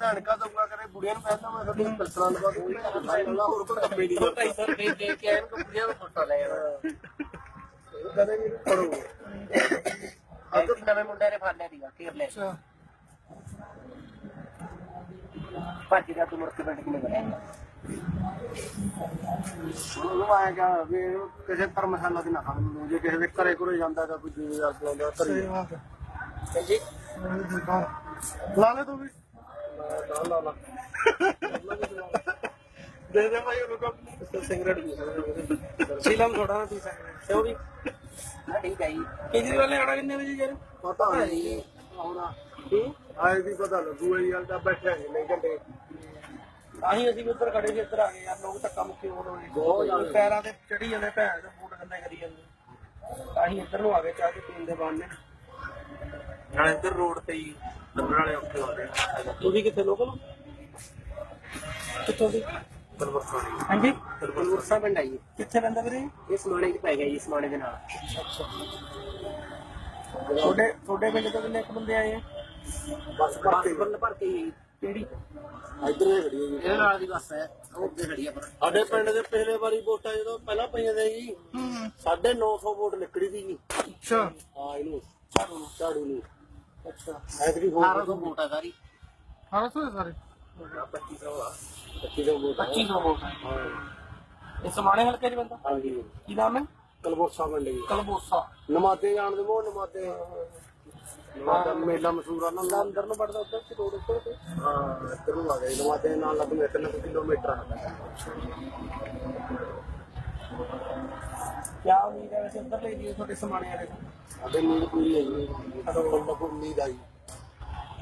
ਭੈਣ ਕਾ ਦਊਗਾ ਕਰੇ ਬੁੜੀਆਂ ਨੂੰ ਕਹਿੰਦਾ ਮੈਂ ਤੁਹਾਡੀ ਪਰਸਨਲ ਲਵਾ ਦੂੰਗਾ ਹੋਰ ਕੋਈ ਕੰਮ ਹੀ ਨਹੀਂ ਦੋ ਢਾਈ ਸੌ ਰੁਪਏ ਦੇ ਕੇ ਆਏ ਨੂੰ ਕੁੜੀਆਂ ਨੂੰ ਫੋਟੋ ਲੈ ਜਾਣਾ ਕਦੇ ਵੀ ਪੜੋ ਅੱਜ ਨਵੇਂ ਮੁੰਡੇ ਨੇ ਫੜ ਲਿਆ ਦੀਗਾ ਕੇਰ ਲੈ ਅੱਛਾ। ਭੱਜ ਗਿਆ ਤੂੰ ਮੁੜ ਕੇ ਪਿੰਡ ਕਿਨੇ ਬਣਿਆ? ਉਹਨੂੰ ਆਏਗਾ ਵੀ ਇਹਨੂੰ ਕਿਸੇ ਧਰਮਸ਼ਾਲਾ ਦੀ ਨਾ ਖਾਣ ਨੂੰ ਜੇ ਕਿਸੇ ਦੇ ਘਰੇ ਘਰੇ ਜਾਂਦਾ ਤਾਂ ਕੋਈ ਜਿਵੇਂ ਆ ਬੁਲਾਉਂਦਾ ਘਰੇ। ਹਾਂਜੀ। ਲਾ ਲੈ ਤੂੰ ਵੀ। ਲਾ ਲਾ ਦੇ ਦੇ ਭਾਈ ਉਹਨੂੰ ਕੰਮ ਸਿਗਰਟ ਵੀ ਸੀਲਮ ਥੋੜਾ ਨਾ ਠੀਕ ਹੈ ਜੀ ਕੇਜਰੀਵਾਲ ਨੇ ਆਣਾ ਕਿੰਨੇ ਵਜੇ ਯਾਰ ਪਤਾ ਨਹੀਂ ਆਉਣਾ ਆਏ ਵੀ ਪਤਾ ਲੱਗੂ ਇਹ ਯਾਰ ਤਾਂ ਬੈਠਾ ਹੀ ਨਹੀਂ ਘੰਟੇ ਆਹੀ ਅਸੀਂ ਵੀ ਉੱਧਰ ਖੜੇ ਸੀ ਇੱਧਰ ਆ ਗਏ ਯਾਰ ਲੋਕ ਧੱਕਾ ਮੁੱਕੀ ਹੋ ਰਹੇ ਬਹੁਤ ਜ਼ਿਆਦਾ। ਪੈਰਾਂ ਤੇ ਚੜੀ ਜਾਂਦੇ ਭੈਣ ਦੇ ਬੂਟ ਗੰਦੇ ਕਰੀ ਜਾਂਦੇ ਆਹੀ ਇੱਧਰ ਨੂੰ ਆ ਗਏ ਚਾਹ ਕੇ ਪੀਣ ਦੇ ਬਾਣੇ ਨਾਲੇ ਇੱਧਰ ਰੋਡ ਤੇ ਹੀ ਲੱਭਣ ਵਾਲੇ ਔਖੇ ਹੋ ਰਹੇ ਤੁਸੀਂ ਕਿੱਥੇ ਲੋਕਲ ਕਿੱਥੋਂ ਦੀ? ਪਰਵਰਸਾਨੀ ਹਾਂਜੀ। ਗੁਰਸਾ ਪਿੰਡ ਆਈ ਕਿੱਥੇ ਰਹਿੰਦਾ ਵੀਰੇ? ਇਹ ਸਮਾਣੇ ਚ ਪੈ ਗਿਆ ਜੀ ਸਮਾਣੇ ਦੇ ਨਾਲ। ਤੁਹਾਡੇ ਤੁਹਾਡੇ ਪਿੰਡ ਤੋਂ ਕਿੰਨੇ ਕੁ ਬੰਦੇ ਆਏ ਆ? ਬਸ ਭਰਤੀ ਬੱਲ ਭਰ ਕੇ ਹੀ ਕਿਹੜੀ? ਇੱਧਰ ਹੀ ਖੜੀ ਹੈ ਜੀ ਇਹਦੇ ਨਾਲ ਦੀ ਬੱਸ ਹੈ ਉਹ ਉੱਤੇ ਖੜੀ ਆ ਪਰ। ਸਾਡੇ ਪਿੰਡ ਦੇ ਪਿਛਲੇ ਵਾਰੀ ਵੋਟਾਂ ਜਦੋਂ ਪਹਿਲਾਂ ਪਈਆਂ ਦੇ ਜੀ ਸਾਢੇ 900 ਵੋਟ ਨਿਕਲੀ ਸੀ ਜੀ। ਅੱਛਾ। ਹਾਂ ਇਹਨੂੰ ਝਾੜੂ ਨੂੰ। ਝਾੜੂ ਨੂੰ। ਅੱਛਾ। ਐਤਕੀ ਹੋਰ 1800 ਵੋਟ ਆ ਸਾਰੀ। 1800 ਹੈ ਸਾਰੇ? 2500 ਆ। 2500 ਵੋਟ 2500 ਵੋਟ ਇਹ ਸਮਾਣੇ ਹਲਕੇ ਚ ਬੰਦਾ? ਹਾਂਜੀ। ਕੀ ਨਾਮ ਹੈ? ਕਲਬੋਸਾ ਮੰਡੀ ਕਲਬੋਸਾ। ਨਮਾਦੇ ਜਾਣਦੇ ਉਹ ਨਮਾਦੇ ਨਮਾਦਾ ਮੇਲਾ ਮਸ਼ਹੂਰ ਆ। ਨਾ ਅੰਦਰ ਨੂੰ ਵੜਦਾ ਉੱਧਰ ਤੇ ਰੋਡ ਉੱਪਰ ਤੇ ਹਾਂ ਇੱਧਰ ਨੂੰ ਆ ਗਏ ਨਮਾਦੇ ਨਾਲ ਲੱਗਦੇ ਤਿੰਨ ਕੁ ਕਿਲੋਮੀਟਰ ਆ। ਲੈ ਤੁਹਾਡੇ ਸਮਾਣੇ ਵਾਲੇ ਸਾਡੇ ਨੀਂਦ ਪੂਰੀ ਬੰਦਾ ਕੋਈ ਨੀਂਦ ਆਈ।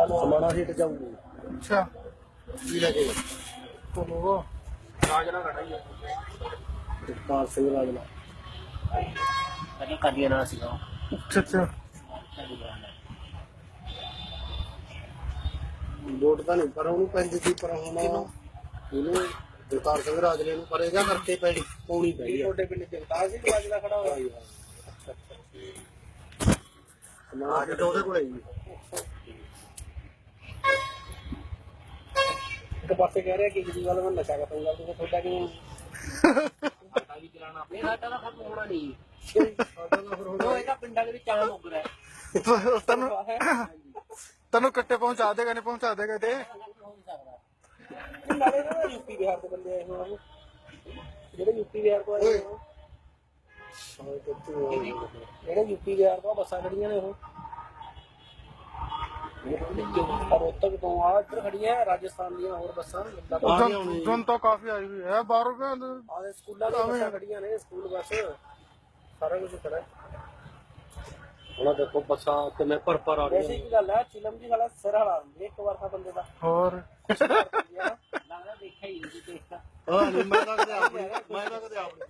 ਸਮਾਣਾ ਜਾਊਗੀ। ਅੱਛਾ। ਕੀ ਸਿੰਘ ਕਾਦੀਆਂ ਨਾਲ। ਸੀਗਾ। ਅੱਛਾ ਵੋਟ ਤਾਂ ਨਹੀਂ ਪਰ ਉਹਨੂੰ ਪੈਂਦੀ ਸੀ ਪਰ ਹੁਣ ਇਹਨੂੰ ਜਗਤਾਰ ਸਿੰਘ ਰਾਜਨੇ ਨੂੰ ਪਰ ਇਹਦਾ ਕਰਕੇ ਪੈਣੀ ਪਾਉਣੀ ਕੀ ਪੈਣੀ ਤੁਹਾਡੇ ਪਿੰਡ ਜਗਤਾਰ ਸਿੰਘ ਰਾਜ ਦਾ ਖੜਾ ਹੋਇਆ। ਸਮਾਣਾ ਸੀਟ ਉਹਦੇ ਕੋਲੇ ਜੀ। ਇੱਕ ਪਾਸੇ ਕਹਿ ਰਿਹਾ ਕਿ ਕੇਜਰੀਵਾਲ ਵੱਲ ਨਸ਼ਾ ਖਤਮ ਕਰ ਦੂਗਾ ਤੁਹਾਡਾ ਕਿਉਂ ਸਾਡਾ ਵੀ ਚਲਾਣਾ ਆਪਣੇ ਸਾਡਾ ਤਾਂ ਖਤਮ ਹੋਣਾ ਨਹੀਂ। ਉਹ ਇਹਦਾ ਪਿੰਡਾਂ ਦੇ ਵਿੱਚ ਆਮ ਉੱਗ ਰਿਹਾ। ਤੈਨੂੰ ਤੈਨੂੰ ਕੱਟੇ ਪਹੁੰਚਾ ਦੇਗਾ ਨਹੀਂ ਪਹੁੰਚਾ ਦੇਗਾ ਤੇ। ਹੋ ਨਹੀਂ ਸਕਦਾ। ਨਾਲੇ ਨਾ ਯੂਪੀ ਬਿਹਾਰ ਤੋਂ ਬੰਦੇ ਆਏ ਹੋਏ ਆ। ਜਿਹੜੇ ਯੂਪੀ ਬਿਹਾਰ ਤੋਂ ਆਏ ਹੋਏ ਆ। ਜਿਹੜੇ ਯੂਪੀ ਬਿਹਾਰ ਤੋਂ ਆ, ਬੱਸਾਂ ਖੜੀਆਂ ਨੇ ਉਹ। ਰੋਹਤਕ ਤੋਂ ਆ ਇੱਧਰ ਖੜੀਆਂ ਰਾਜਸਥਾਨ ਦੀਆਂ ਹੋਰ ਬੱਸਾਂ ਲਗਾਤਾਰ ਜਨਤਾ ਕਾਫੀ ਆਈ ਹੋਈ ਹੈ ਬਾਹਰੋਂ ਕਹਿੰਦੇ ਆਦੇ ਸਕੂਲਾਂ ਦੀਆਂ ਬੱਸਾਂ ਖੜੀਆਂ ਨੇ ਸਕੂਲ ਬੱਸ ਸਾਰਾ ਕੁਝ ਖੜਾ। ਹੁਣ ਦੇਖੋ ਬੱਸਾਂ ਕਿਵੇਂ ਭਰ ਭਰ ਆ ਵੈਸੇ ਇੱਕ ਗੱਲ ਹੈ ਚਿਲਮ ਦੀ ਗੱਲ ਸਿਰ ਹਲਾ ਦਿੰਦੀ ਹੈ ਇੱਕ ਵਾਰ ਤਾਂ ਬੰਦੇ ਦਾ। ਹੋਰ? ਲੱਗਦਾ ਦੇਖਿਆ ਹੀ ਨਹੀਂ ਦੇਖਦਾ ਹਾਂ ਨਹੀਂ ਮੈਂ ਤਾਂ ਕਦੇ ਆਪ ਨਹੀਂ ਮੈਂ ਤਾਂ ਕਦੇ ਆਪ ਨਹੀਂ। ਜੀ